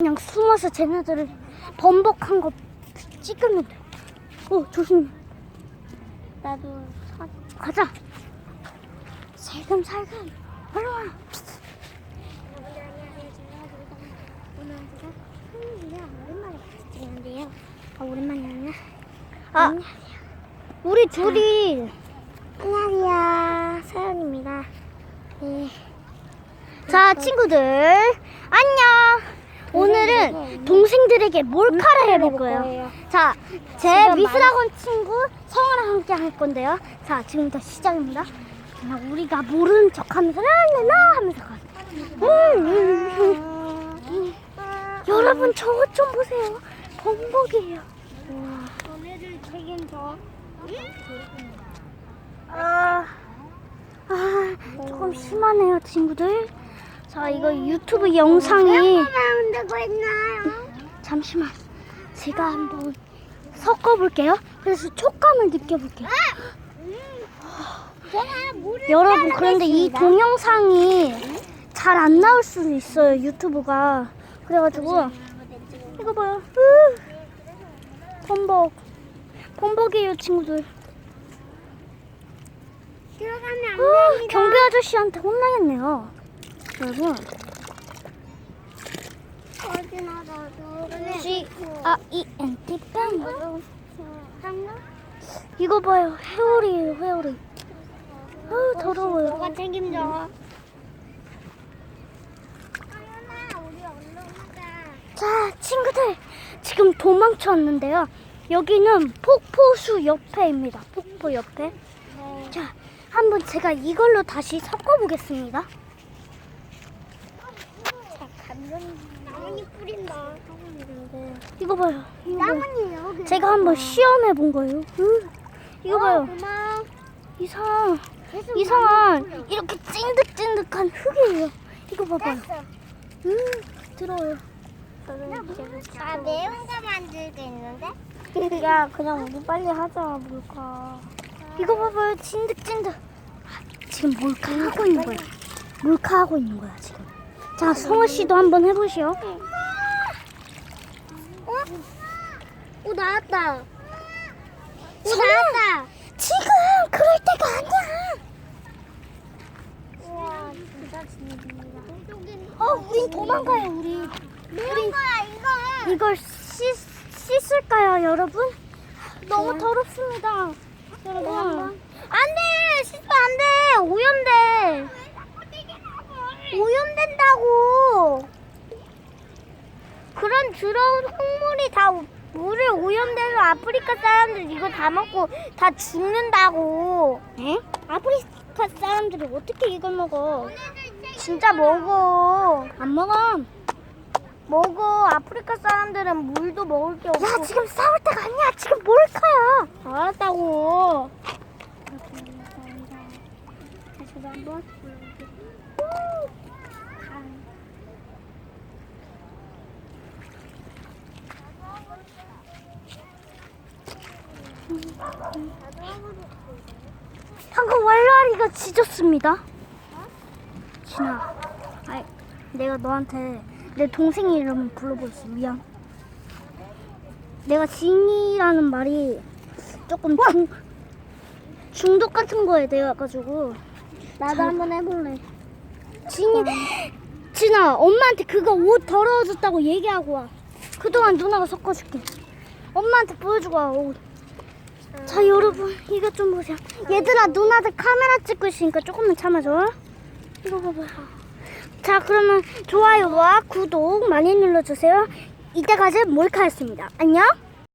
그냥 숨어서 쟤네들을 번복한 거 찍으면 돼. 어, 조심. 나도 사... 가자. 살금살금. 빨리 와. 오랜만에 같이 찍는데요. 아, 오랜만이야. 아, 우리 둘이 안녕하세요. 서연입니다. 네. 자, 친구들. 안녕. 오늘은 동생들에게 몰카를 해볼 거예요. 자, 제 미술학원 친구 성아랑 함께 할 건데요. 자, 지금부터 시작입니다. 그냥 우리가 모르는 척 하면서 랄랄라 하면서 가. 음, 음, 음. 여러분, 저것 좀 보세요. 범벅이에요. 너네들 책임져. 아, 아, 조금 심하네요, 친구들. 자, 이거 유튜브 영상이 있나요? 잠시만. 제가 한번 섞어 볼게요. 그래서 촉감을 느껴 볼게요. 제가 물을 여러분, 그런데 이 동영상이 잘 안 나올 수도 있어요, 유튜브가. 그래 가지고, 이거 봐요. 으, 범벅. 범벅이에요, 친구들. 들어가면 안 으, 됩니다. 경비 아저씨한테 혼나겠네요. 여러분. G A E N T? 이거 봐요. 회오리예요, 회오리. 아 더러워요. 너가 책임져. 자, 친구들. 지금 도망쳤는데요. 여기는 폭포수 옆에입니다. 폭포 옆에. 자, 한번 제가 이걸로 다시 섞어보겠습니다. 자, 감정 나뭇잎 뿌린다. 이거 봐요. 이거 봐요. 나뭇잎 여기. 제가 한번 시험해 본 거예요. 으, 이거 봐요. 고마워. 이상, 이상한 이렇게 찐득찐득한 흙이에요. 이거 봐봐요. 음, 들어요. 아, 매운 거 만들고 있는데? 야, 그냥 우리 빨리 하자, 몰카. 이거 봐봐요, 찐득찐득. 지금 몰카 하고 있는 거야. 몰카 하고 있는 거야, 지금. 자, 성아 씨도 한번 해보시오. 어? 오, 나왔다. 오, 성아! 나왔다. 지금 그럴 때가 아니야. 우와, 진짜 진입니다. 어, 우린 도망가요, 우리. 매운 거야, 이거. 이걸 씻, 씻을까요, 여러분? 너무 더럽습니다. 여러분. 안 돼! 씻으면 안 돼! 오염돼! 오염된다고! 그런 더러운 흙물이 다 물을 오염돼서 아프리카 사람들 이거 다 먹고 다 죽는다고. 에? 아프리카 사람들이 어떻게 이걸 먹어? 진짜 먹어. 안 먹어. 먹어. 아프리카 사람들은 물도 먹을 게 없고. 야, 지금 싸울 때가 아니야. 지금 몰카야. 알았다고. 다시 한번. 방금 왈라리가 짖었습니다. 진아, 아이, 내가 너한테 내 동생 이름 불러보였어. 미안. 내가 진이라는 말이 조금 중, 중독 같은 거에 대해 가지고 나도 잘- 한번 해볼래. 진이, 진아, 엄마한테 그거 옷 더러워졌다고 얘기하고 와. 그동안 누나가 섞어줄게. 엄마한테 보여주고 와, 옷. 자, 여러분, 이거 좀 보세요. 얘들아, 누나들 카메라 찍고 있으니까 조금만 참아줘. 이거 봐봐요. 자, 그러면 좋아요와 구독 많이 눌러주세요. 이때까지 몰카였습니다. 안녕?